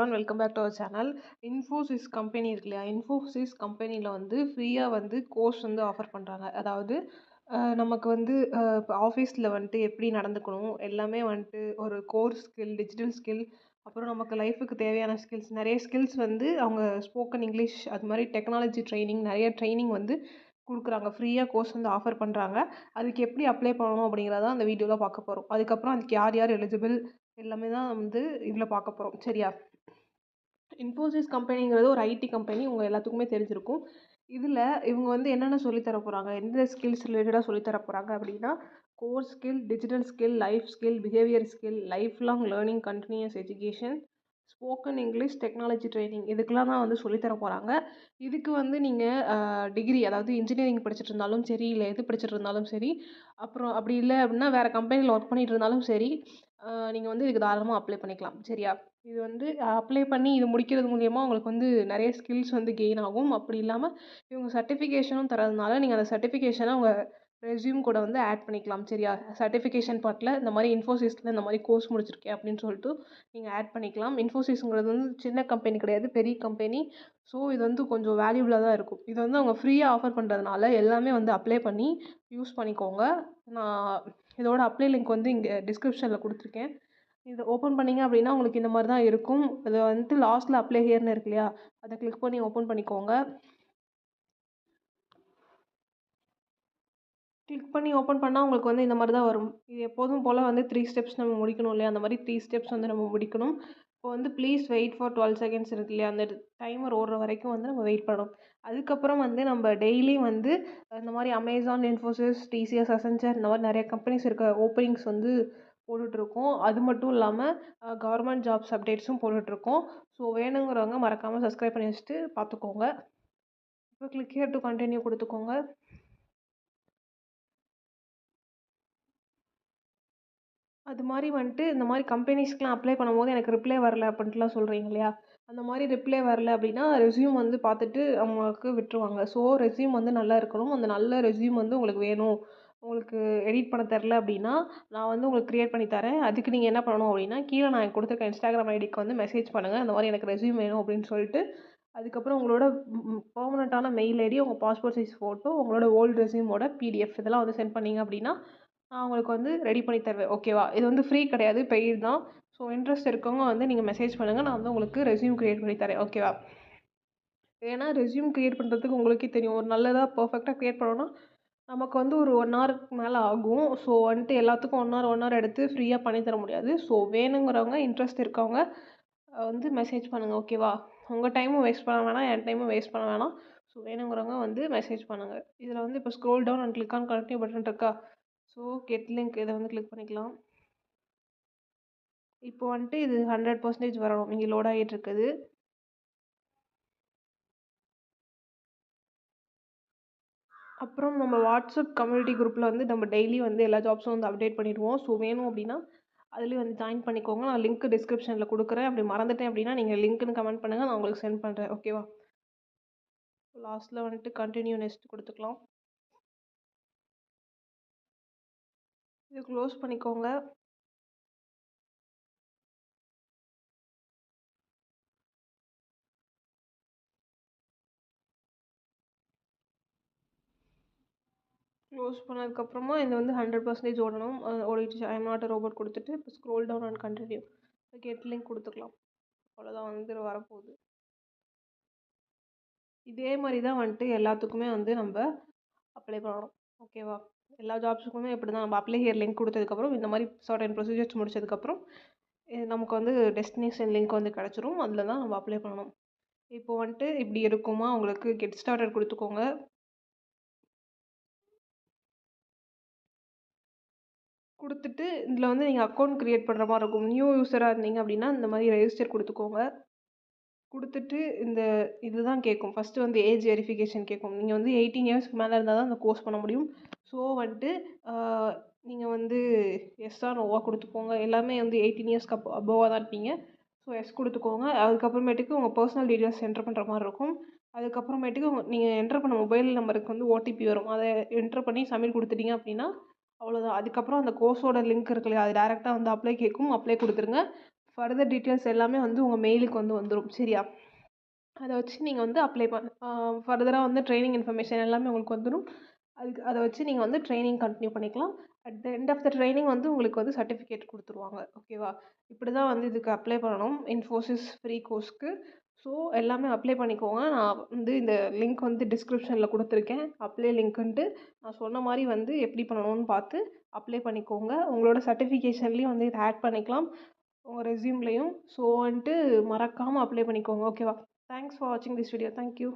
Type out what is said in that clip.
Everyone welcome back to our channel Infosys company இருக்கு இல்லையா? இன்ஃபோசிஸ் கம்பெனியில் வந்து ஃப்ரீயாக வந்து கோர்ஸ் வந்து ஆஃபர் பண்ணுறாங்க அதாவது நமக்கு வந்து இப்போ ஆஃபீஸில் வந்துட்டு எப்படி நடந்துக்கணும்? எல்லாமே வந்துட்டு ஒரு கோர் ஸ்கில் டிஜிட்டல் ஸ்கில் அப்புறம் நமக்கு லைஃபுக்கு தேவையான ஸ்கில்ஸ் நிறைய ஸ்கில்ஸ் வந்து அவங்க ஸ்போக்கன் இங்கிலீஷ் அது மாதிரி டெக்னாலஜி ட்ரைனிங் நிறைய ட்ரைனிங் வந்து கொடுக்குறாங்க. ஃப்ரீயாக கோர்ஸ் வந்து ஆஃபர் பண்ணுறாங்க அதுக்கு எப்படி அப்ளை பண்ணணும் அப்படிங்கிறத அந்த வீடியோவில் பார்க்க போகிறோம் அதுக்கப்புறம் அதுக்கு யார் யார் எலிஜிபிள் எல்லாமே தான் வந்து இதில் பார்க்க போகிறோம் சரியா? இன்ஃபோசிஸ் கம்பெனிங்கிறது ஒரு ஐடி கம்பெனி உங்கள் எல்லாத்துக்குமே தெரிஞ்சிருக்கும். இதில் இவங்க வந்து என்னென்ன சொல்லித்தர போகிறாங்க எந்த ஸ்கில்ஸ் ரிலேட்டடாக சொல்லித்தர போகிறாங்க அப்படின்னா core skill digital skill life skill behaviour skill life long learning continuous education spoken English technology training இதுக்கெலாம் தான் வந்து சொல்லித் தர போகிறாங்க இதுக்கு வந்து நீங்கள் டிகிரி அதாவது இன்ஜினியரிங் படிச்சுட்டு இருந்தாலும் சரி இல்லை எது படிச்சுட்டு இருந்தாலும் சரி அப்புறம் அப்படி இல்லை அப்படின்னா வேறு கம்பெனியில் ஒர்க் பண்ணிட்டு இருந்தாலும் சரி நீங்கள் வந்து இதுக்கு தாராளமாக அப்ளை பண்ணிக்கலாம். சரியா? இது வந்து அப்ளை பண்ணி இது முடிக்கிறது மூலியமாக உங்களுக்கு வந்து நிறைய ஸ்கில்ஸ் வந்து கெயின் ஆகும். அப்படி இல்லாமல் இவங்க சர்டிஃபிகேஷனும் தரதுனால நீங்கள் அந்த சர்டிஃபிகேஷனை உங்கள் ரெஸ்யூம் கூட வந்து ஆட் பண்ணிக்கலாம். சரியா சர்டிஃபிகேஷன் பார்ட்டில் இந்த மாதிரி இன்ஃபோசிஸில் இந்த மாதிரி கோர்ஸ் முடிச்சிருக்கேன் அப்படின்னு சொல்லிட்டு நீங்கள் ஆட் பண்ணிக்கலாம். இன்ஃபோசிஸ்ங்கிறது வந்து சின்ன கம்பெனி கிடையாது பெரிய கம்பெனி ஸோ இது வந்து கொஞ்சம் வேல்யூபிளாக தான் இருக்கும். இது வந்து அவங்க ஃப்ரீயாக ஆஃபர் பண்ணுறதுனால எல்லாமே வந்து அப்ளை பண்ணி யூஸ் பண்ணிக்கோங்க. நான் இதோட அப்ளை லிங்க் வந்து இங்கே டிஸ்கிரிப்ஷனில் கொடுத்துருக்கேன். இதை ஓப்பன் பண்ணிங்க அப்படின்னா உங்களுக்கு இந்த மாதிரி தான் இருக்கும். இதை வந்துட்டு லாஸ்ட்டில் அப்ளை ஹியர்னு இருக்கு இல்லையா? அதை கிளிக் பண்ணி ஓப்பன் பண்ணிக்கோங்க. கிளிக் பண்ணி ஓப்பன் பண்ணால் உங்களுக்கு வந்து இந்த மாதிரி தான் வரும். இது எப்போதும் போல் வந்து த்ரீ ஸ்டெப்ஸ் நம்ம முடிக்கணும் இல்லையா? அந்த மாதிரி த்ரீ ஸ்டெப்ஸ் வந்து நம்ம முடிக்கணும். இப்போ வந்து please wait for twelve seconds இருக்கு இல்லையா? அந்த டைமர் ஓடுற வரைக்கும் வந்து நம்ம வெயிட் பண்ணணும். அதுக்கப்புறம் வந்து நம்ம டெய்லி வந்து இந்த மாதிரி அமேசான் இன்ஃபோசிஸ் டிசிஎஸ் அசென்ச்சர் இந்த மாதிரி நிறைய கம்பெனிஸ் இருக்க ஓப்பனிங்ஸ் வந்து போட்டுட்ருக்கோம். அது மட்டும் இல்லாமல் கவர்மெண்ட் ஜாப்ஸ் அப்டேட்ஸும் போட்டுட்ருக்கோம். ஸோ வேணுங்கிறவங்க மறக்காமல் சப்ஸ்கிரைப் பண்ணி வச்சுட்டு பார்த்துக்கோங்க. இப்போ கிளிக் ஹியர் டு கண்டினியூ கொடுத்துக்கோங்க. அது மாதிரி வந்துட்டு இந்த மாதிரி கம்பெனிஸ்க்கெலாம் அப்ளை பண்ணும்போது எனக்கு ரிப்ளை வரல அப்படின்ட்டுலாம் சொல்கிறீங்க இல்லையா? அந்த மாதிரி ரிப்ளை வரல அப்படின்னா ரெஸ்யூம் வந்து பார்த்துட்டு அவங்களுக்கு விட்டுருவாங்க. ஸோ ரெஸ்யூம் வந்து நல்லா இருக்கணும். அந்த நல்ல ரெஸ்யூம் வந்து உங்களுக்கு வேணும். உங்களுக்கு எடிட் பண்ண தெரில அப்படின்னா நான் வந்து உங்களுக்கு க்ரியேட் பண்ணி தரேன். அதுக்கு நீங்கள் என்ன பண்ணணும் அப்படின்னா கீழே நான் கொடுத்துருக்க இன்ஸ்டாகிராம் ஐடிக்கு வந்து மெசேஜ் பண்ணுங்கள் அந்த மாதிரி எனக்கு ரெஸ்யூம் வேணும் அப்படின்னு சொல்லிட்டு அதுக்கப்புறம் உங்களோட பர்மனெண்ட்டான மெயில் ஐடி உங்கள் பாஸ்போர்ட் சைஸ் ஃபோட்டோ உங்களோட ஓல்டு ரெஸ்யூமோட பிடிஎஃப் இதெல்லாம் வந்து சென்ட் பண்ணிங்க அப்படின்னா நான் உங்களுக்கு வந்து ரெடி பண்ணி தருவேன். ஓகேவா இது வந்து ஃப்ரீ கிடையாது. பெய்டு தான். ஸோ இன்ட்ரெஸ்ட் இருக்கவங்க வந்து நீங்கள் மெசேஜ் பண்ணுங்கள் நான் வந்து உங்களுக்கு ரெஸ்யூம் க்ரியேட் பண்ணி தரேன். ஓகேவா ஏன்னா ரெஸ்யூம் க்ரியேட் பண்ணுறதுக்கு உங்களுக்கே தெரியும். ஒரு நல்லதாக பர்ஃபெக்டாக க்ரியேட் பண்ணோன்னா நமக்கு வந்து ஒரு ஒன் ஹவருக்கு மேலே ஆகும். ஸோ வந்துட்டு எல்லாத்துக்கும் ஒன் ஹவர் ஒன் ஹவர் எடுத்து ஃப்ரீயாக பண்ணி தர முடியாது. ஸோ வேணுங்கிறவங்க இன்ட்ரெஸ்ட் இருக்கவங்க வந்து மெசேஜ் பண்ணுங்கள் ஓகேவா உங்கள் டைமும் வேஸ்ட் பண்ண வேணாம். என் டைமும் வேஸ்ட் பண்ண வேணாம். ஸோ வேணுங்கிறவங்க வந்து மெசேஜ் பண்ணுங்கள் இதில் வந்து இப்போ scroll down and click on continue button இருக்கா? ஸோ கெட் லிங்க் இதை வந்து கிளிக் பண்ணிக்கலாம். இப்போ வந்துட்டு இது ஹண்ட்ரட் பர்சன்டேஜ் வரணும். இங்கே லோட் ஆகிட்டு இருக்குது. அப்புறம் நம்ம வாட்ஸ்அப் கம்யூனிட்டி குரூப்பில் வந்து நம்ம டெய்லி வந்து எல்லா ஜாப்ஸும் வந்து அப்டேட் பண்ணிடுவோம். ஸோ வேணும் அப்படின்னா அதுலேயும் வந்து ஜாயின் பண்ணிக்கோங்க. நான் லிங்க் டிஸ்கிரிப்ஷனில் கொடுக்குறேன். அப்படி மறந்துட்டேன் அப்படின்னா நீங்கள் லிங்க்னு கமெண்ட் பண்ணுங்கள் நான் உங்களுக்கு சென்ட் பண்ணுறேன் ஓகேவா லாஸ்ட்டில் வந்துட்டு கண்டினியூ நெக்ஸ்ட் கொடுத்துக்கலாம். இது க்ளோஸ் பண்ணிக்கோங்க. க்ளோஸ் பண்ணதுக்கப்புறமா இது வந்து ஹண்ட்ரட் பர்சன்டேஜ் ஓடணும். ஓடிடுச்சு. ஐ எம் நாட் ரோபோட் கொடுத்துட்டு இப்போ scroll down and continue get link கொடுத்துக்கலாம். அவ்வளோதான் வந்து வரப்போகுது. இதே மாதிரி தான் வந்துட்டு எல்லாத்துக்குமே வந்து நம்ம அப்ளை பண்ணணும். ஓகேவா எல்லா ஜாப்ஸுக்குமே இப்படி தான் நம்ம அப்ளை ஹியர் லிங்க் கொடுத்ததுக்கப்புறம் இந்த மாதிரி சர்டன் ப்ரொசீஜர்ஸ் முடிச்சதுக்கப்புறம் நமக்கு வந்து டெஸ்டினேஷன் லிங்க் வந்து கிடச்சிரும். அதில் தான் நம்ம அப்ளை பண்ணணும். இப்போ வந்துட்டு இப்படி இருக்குமா? உங்களுக்கு கெட் ஸ்டார்டர் கொடுத்துக்கோங்க. கொடுத்துட்டு இதில் வந்து நீங்கள் அக்கௌண்ட் க்ரியேட் பண்ணுற மாதிரி இருக்கும். நியூ யூஸராக இருந்தீங்க அப்படின்னா இந்த மாதிரி ரெஜிஸ்டர் கொடுத்துக்கோங்க. கொடுத்துட்டு இந்த இது தான் கேட்கும் ஃபஸ்ட்டு வந்து ஏஜ் வெரிஃபிகேஷன் கேட்கும் நீங்கள் வந்து எயிட்டீன் இயர்ஸ்க்கு மேலே இருந்தால் தான் அந்த கோர்ஸ் பண்ண முடியும். ஸோ வந்துட்டு நீங்கள் வந்து எஸ்ஸாக நோவாக கொடுத்துக்கோங்க. எல்லாமே வந்து எயிட்டீன் இயர்ஸ்க்கு அப்போ அபோவாக தான் இருப்பீங்க. ஸோ எஸ் கொடுத்துக்கோங்க. அதுக்கப்புறமேட்டுக்கு உங்கள் பர்சனல் டீட்டெயில்ஸ் என்ட்ரு பண்ணுற மாதிரி இருக்கும். அதுக்கப்புறமேட்டுக்கு உங்கள் நீங்கள் என்ட்ரு பண்ண மொபைல் நம்பருக்கு வந்து ஓடிபி வரும். அதை என்ட்ரு பண்ணி சப்மிட் கொடுத்துட்டீங்க அப்படின்னா அவ்வளோதான் அதுக்கப்புறம் அந்த கோர்ஸோட லிங்க் இருக்கு இல்லையா அது டேரெக்டாக வந்து அப்ளை கேட்கும் அப்ளை கொடுத்துருங்க. ஃபர்தர் டீட்டெயில்ஸ் எல்லாமே வந்து உங்கள் மெயிலுக்கு வந்து வந்துடும் சரியா? அதை வச்சு நீங்கள் வந்து அப்ளை பண்ண ஃபர்தராக வந்து ட்ரைனிங் இன்ஃபர்மேஷன் எல்லாமே உங்களுக்கு வந்துடும் அதுக்கு அதை வச்சு நீங்கள் வந்து ட்ரைனிங் கண்டினியூ பண்ணிக்கலாம். At the end of the training வந்து உங்களுக்கு வந்து சர்டிஃபிகேட் கொடுத்துருவாங்க. ஓகேவா இப்படி தான் வந்து இதுக்கு அப்ளை பண்ணணும். இன்ஃபோசிஸ் ஃப்ரீ கோர்ஸ்க்கு ஸோ எல்லாமே அப்ளை பண்ணிக்கோங்க. நான் வந்து இந்த லிங்க் வந்து டிஸ்கிரிப்ஷனில் கொடுத்துருக்கேன். அப்ளை லிங்க்குன்ட்டு நான் சொன்ன மாதிரி வந்து எப்படி பண்ணணும்னு பார்த்து அப்ளை பண்ணிக்கோங்க. உங்களோட சர்டிஃபிகேஷன்லேயும் வந்து இதை ஆட் பண்ணிக்கலாம். உங்கள் ரெசியூம்லேயும் ஸோ வந்துட்டு மறக்காமல் அப்ளை பண்ணிக்கோங்க. ஓகேவா தேங்க்ஸ் ஃபார் வாட்சிங் திஸ் வீடியோ தேங்க்யூ